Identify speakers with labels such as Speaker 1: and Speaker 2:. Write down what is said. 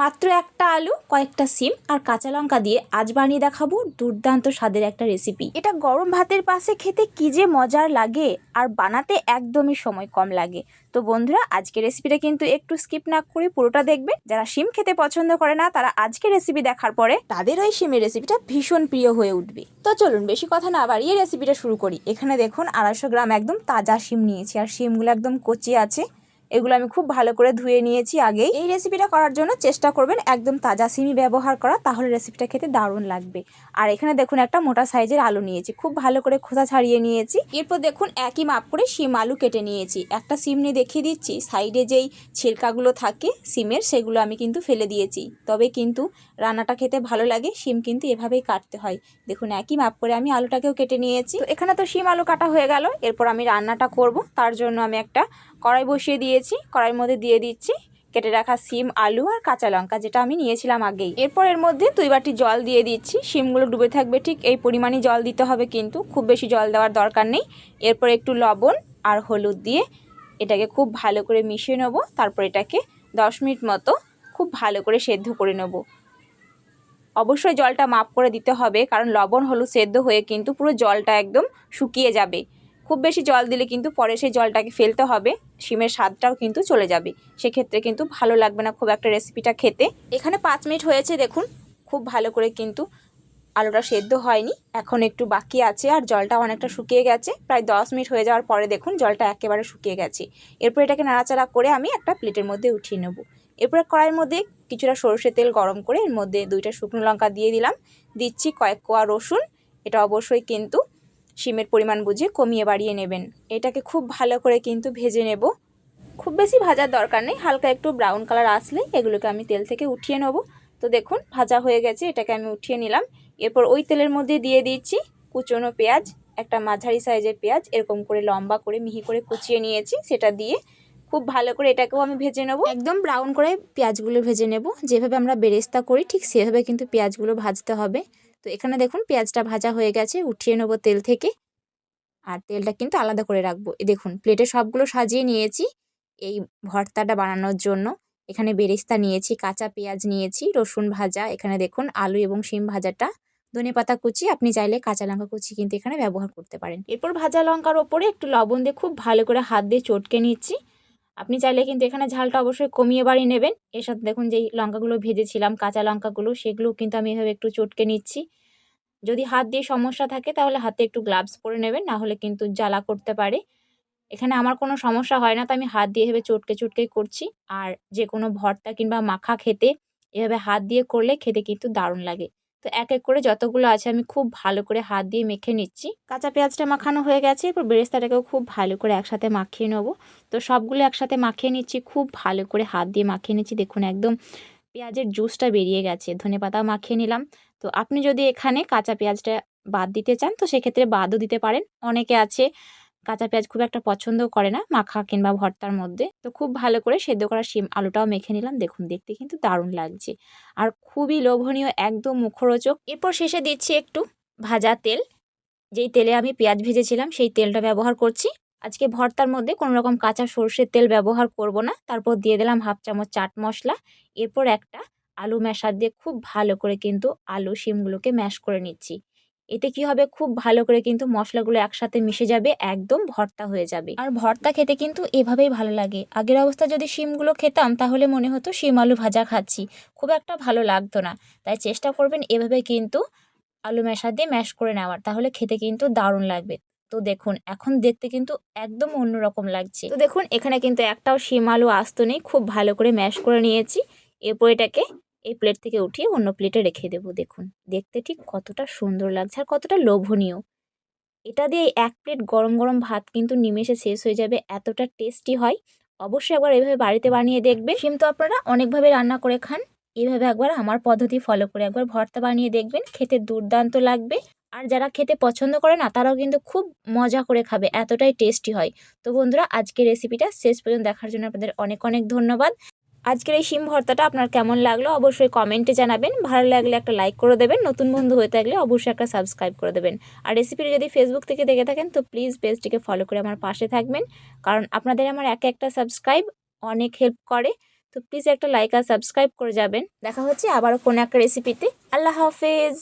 Speaker 1: মাত্র একটা আলু, কয়েকটা সিম আর কাঁচা লঙ্কা দিয়ে আজ বানিয়ে দেখাবো দুর্দান্ত স্বাদের একটা রেসিপি এটা গরম ভাতের পাশে খেতে কি যে মজার লাগে আর বানাতে একদমই সময় কম লাগে। তো বন্ধুরা আজকে রেসিপিটা কিন্তু একটু স্কিপ না করে পুরোটা দেখবেন। যারা সিম খেতে পছন্দ করে না, তারা আজকে রেসিপি দেখার পরে তাদের ওই সিমের রেসিপিটা ভীষণ প্রিয় হয়ে উঠবে। তো চলুন, বেশি কথা না বাড়িয়ে রেসিপিটা শুরু করি। এখানে দেখুন, আড়াইশো গ্রাম একদম তাজা সিম নিয়েছি আর সিমগুলো একদম কচি আছে। এগুলো আমি খুব ভালো করে ধুয়ে নিয়েছি আগে এই রেসিপিটা করার জন্য চেষ্টা করবেন একদম তাজা সিমি ব্যবহার করা, তাহলে রেসিপিটা খেতে দারুণ লাগবে। আর এখানে দেখুন একটা মোটা সাইজের আলু নিয়েছি, খুব ভালো করে খোসা ছাড়িয়ে নিয়েছি। এরপর দেখুন একই মাপ করে সিম আলু কেটে নিয়েছি। একটা সিম নিয়ে দেখিয়ে দিচ্ছি, সাইডে যেই ছিলকাগুলো থাকে সিমের সেগুলো আমি কিন্তু ফেলে দিয়েছি। তবে কিন্তু রান্নাটা খেতে ভালো লাগে, শিম কিন্তু এভাবেই কাটতে হয়। দেখুন একই মাপ করে আমি আলুটাকেও কেটে নিয়েছি। এখানে তো শিম আলু কাটা হয়ে গেল, এরপর আমি রান্নাটা করব। তার জন্য আমি একটা কড়াই বসিয়ে দিয়েছি, কড়াইয়ের মধ্যে দিয়ে দিচ্ছি, কেটে রাখা সিম, আলু আর কাঁচা লঙ্কা যেটা আমি নিয়েছিলাম আগেই। এরপর এর মধ্যে দুই বাটি জল দিয়ে দিচ্ছি শিমগুলো ডুবে থাকবে ঠিক এই পরিমাণই জল দিতে হবে কিন্তু খুব বেশি জল দেওয়ার দরকার নেই। এরপর একটু লবণ আর হলুদ দিয়ে এটাকে খুব ভালো করে মিশিয়ে নেব, তারপর এটাকে দশ মিনিট মতো খুব ভালো করে সেদ্ধ করে নেব। অবশ্যই জলটা মাপ করে দিতে হবে, কারণ লবণ, হলুদ সেদ্ধ হয়ে কিন্তু পুরো জলটা একদম শুকিয়ে যাবে। খুব বেশি জল দিলে কিন্তু পরে সেই জলটাকে ফেলতে হবে। শিমের স্বাদটাও কিন্তু চলে যাবে। সেক্ষেত্রে কিন্তু ভালো লাগবে না খুব একটা রেসিপিটা খেতে। এখানে পাঁচ মিনিট হয়েছে দেখুন, খুব ভালো করে কিন্তু আলুটা সেদ্ধ হয়নি। এখন একটু বাকি আছে আর জলটা অনেকটা শুকিয়ে গেছে। প্রায় দশ মিনিট হয়ে যাওয়ার পরে দেখুন, জলটা একেবারে শুকিয়ে গেছে। এরপর এটাকে নাড়াচাড়া করে আমি একটা প্লেটের মধ্যে উঠিয়ে নেব। এরপরে কড়াইয়ের মধ্যে কিছুটা সরষে তেল গরম করে এর মধ্যে দুইটা শুকনো লঙ্কা দিয়ে দিলাম। দিচ্ছি কয়েক কোয়া রসুন। এটা অবশ্যই কিন্তু শিমের পরিমাণ বুঝে কমিয়ে বাড়িয়ে নেবেন। এটাকে খুব ভালো করে কিন্তু ভেজে নেব। খুব বেশি ভাজার দরকার নেই, হালকা একটু ব্রাউন কালার আসলেই এগুলোকে আমি তেল থেকে উঠিয়ে নেব। তো দেখুন, ভাজা হয়ে গেছে, এটাকে আমি উঠিয়ে নিলাম। এরপর ওই তেলের মধ্যে দিয়ে দিচ্ছি কুচনো পেঁয়াজ, একটা মাঝারি সাইজের পেঁয়াজ, এরকম করে লম্বা করে, মিহি করে কুচিয়ে নিয়েছি সেটা দিয়ে। খুব ভালো করে এটাকেও আমি ভেজে নেব। একদম ব্রাউন করে পেঁয়াজগুলো ভেজে নেব। যেভাবে আমরা বেরেস্তা করি ঠিক সেভাবে কিন্তু পেঁয়াজগুলো ভাজতে হবে। তো এখানে দেখুন পেঁয়াজটা ভাজা হয়ে গেছে, উঠিয়ে নেব তেল থেকে। আর তেলটা কিন্তু আলাদা করে রাখব। দেখুন, প্লেটে সবগুলো সাজিয়ে নিয়েছি এই ভর্তাটা বানানোর জন্য। এখানে বেরেস্তা নিয়েছি, কাঁচা পেঁয়াজ নিয়েছি, রসুন ভাজা, এখানে দেখুন আলু এবং শিম ভাজাটা, ধনে পাতা কুচি, আপনি চাইলে কাঁচা লঙ্কা কুচি কিন্তু এখানে ব্যবহার করতে পারেন। এরপর ভাজা লঙ্কার ওপরে একটু লবণ দিয়ে খুব ভালো করে হাত দিয়ে চটকে নিচ্ছি। আপনি চাইলে কিন্তু এখানে ঝালটা অবশ্যই কমিয়ে বাড়িয়ে নেবেন। এর সাথে দেখুন যেই লঙ্কাগুলো ভেজেছিলাম, কাঁচা লঙ্কাগুলো সেগুলো কিন্তু আমি এভাবে একটু চটকে নিচ্ছি। যদি হাত দিয়ে সমস্যা থাকে তাহলে হাতে একটু গ্লাভস পরে নেবেন, না হলে কিন্তু জ্বালা করতে পারে। এখানে আমার কোনো সমস্যা হয় না তো আমি হাত দিয়ে এভাবে চটকে চটকে করছি। আর যে কোনো ভর্তা কিংবা মাখা খেতে এভাবে হাত দিয়ে করলে খেতে কিন্তু দারুণ লাগে। তো এক এক করে যতগুলো আছে আমি খুব ভালো করে হাত দিয়ে মেখে নিচ্ছি। কাঁচা পেঁয়াজটা মাখানো হয়ে গেছে, এরপর বেরেস্তাটাকেও খুব ভালো করে একসাথে মাখিয়ে নেব। তো সবগুলো একসাথে মাখিয়ে নিচ্ছি, খুব ভালো করে হাত দিয়ে মাখিয়ে নিচ্ছি। দেখুন একদম পেঁয়াজের জুসটা বেরিয়ে গেছে, ধনে পাতা মাখিয়ে নিলাম। তো আপনি যদি এখানে কাঁচা পেঁয়াজটা বাদ দিতে চান, তো সেক্ষেত্রে বাদও দিতে পারেন। অনেকে আছে কাঁচা পেঁয়াজ খুব একটা পছন্দ করে না, মাখা কিংবা ভর্তার মধ্যে। তো খুব ভালো করে সেদ্ধ করা শিম আলুটাও মেখে নিলাম, দেখুন দেখতে কিন্তু দারুণ লাগছে। আর খুবই লোভনীয় একদম মুখরোচক। এরপর শেষে দিচ্ছি একটু ভাজা তেল। যেই তেলে আমি পেঁয়াজ ভেজেছিলাম, সেই তেলটা ব্যবহার করছি। আজকে ভর্তার মধ্যে কোনো রকম কাঁচা সর্ষের তেল ব্যবহার করব না। তারপর দিয়ে দিলাম হাফ চামচ চাট মশলা। এরপর একটা আলু ম্যাশার দিয়ে খুব ভালো করে কিন্তু আলু শিমগুলোকে ম্যাশ করে নিচ্ছি। এতে কি হবে? খুব ভালো করে কিন্তু মশলাগুলো একসাথে মিশে যাবে, একদম ভর্তা হয়ে যাবে। আর ভর্তা খেতে কিন্তু এভাবেই ভালো লাগে। আগের অবস্থা যদি শিমগুলো খেতাম, তাহলে মনে হতো শিম আলু ভাজা খাচ্ছি। খুব একটা ভালো লাগতো না। তাই চেষ্টা করবেন এভাবে কিন্তু আলু ম্যাশার দিয়ে ম্যাশ করে নেওয়ার। তাহলে খেতে কিন্তু দারুণ লাগবে। তো দেখুন, এখন দেখতে কিন্তু একদম অন্যরকম লাগছে। তো দেখুন, এখানে কিন্তু একটাও শিম আলু আসতো নেই। খুব ভালো করে ম্যাশ করে নিয়েছি। এরপর এটাকে এই প্লেট থেকে উঠিয়ে অন্য প্লেটে রেখে দেবো, দেখুন। দেখতে ঠিক কতটা সুন্দর লাগছে আর কতটা লোভনীয়। এটা দিয়ে এক প্লেট গরম গরম ভাত কিন্তু নিমেষে শেষ হয়ে যাবে, এতটা টেস্টি হয়। অবশ্যই একবার এভাবে বাড়িতে বানিয়ে দেখবে। শিম তো আপনারা অনেকভাবে রান্না করে খান। এভাবে একবার আমার পদ্ধতি ফলো করে একবার ভর্তা বানিয়ে দেখবেন, খেতে দুর্দান্ত লাগবে। আর যারা খেতে পছন্দ করে না, তারাও কিন্তু খুব মজা করে খাবে, এতটাই টেস্টি হয়। তো বন্ধুরা, আজকের রেসিপিটা শেষ পর্যন্ত দেখার জন্য আপনাদের অনেক অনেক ধন্যবাদ। আজকের এই শিম ভর্তাটা আপনার কেমন লাগল অবশ্যই কমেন্টে জানাবেন। ভালো লাগলে একটা লাইক করে দেবেন। নতুন বন্ধু হয়ে থাকলে অবশ্যই একটা সাবস্ক্রাইব করে দেবেন। আর রেসিপিটি যদি ফেসবুক থেকে দেখে থাকেন, তো প্লিজ পেজটিকে ফলো করে আমার পাশে থাকবেন। কারণ আপনাদের আমার এক একটা সাবস্ক্রাইব অনেক হেল্প করে। তো প্লিজ একটা লাইক আর সাবস্ক্রাইব করে যাবেন। দেখা হচ্ছে আবারও কোনো একটা রেসিপিতে আল্লাহ হাফেজ!